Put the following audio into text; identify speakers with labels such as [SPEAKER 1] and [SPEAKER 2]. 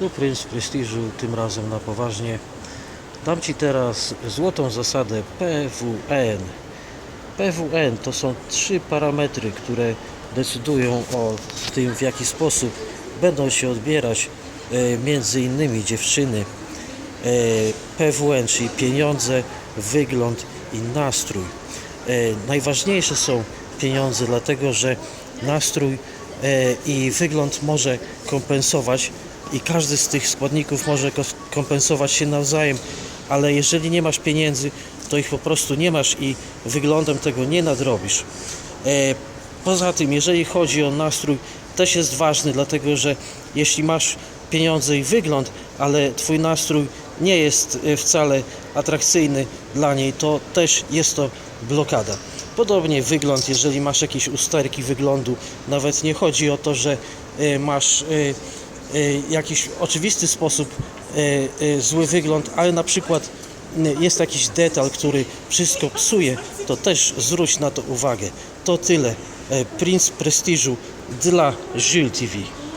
[SPEAKER 1] Tu Prince Prestiżu, tym razem na poważnie. Dam Ci teraz złotą zasadę PWN. PWN to są trzy parametry, które decydują o tym, w jaki sposób będą się odbierać e, między innymi dziewczyny. E, PWN, czyli pieniądze, wygląd i nastrój. E, najważniejsze są pieniądze, dlatego że nastrój e, i wygląd może kompensować i każdy z tych składników może kompensować się nawzajem, ale jeżeli nie masz pieniędzy, to ich po prostu nie masz i wyglądem tego nie nadrobisz. E, Poza tym, jeżeli chodzi o nastrój, też jest ważny, dlatego że jeśli masz pieniądze i wygląd, ale twój nastrój nie jest e, wcale atrakcyjny dla niej, to też jest to blokada. Podobnie wygląd, jeżeli masz jakieś usterki wyglądu, nawet nie chodzi o to, że e, masz jakiś oczywisty sposób e, e, zły wygląd, ale na przykład jest jakiś detal, który wszystko psuje, to też zwróć na to uwagę. To tyle. Prince Prestiżu dla Jules TV.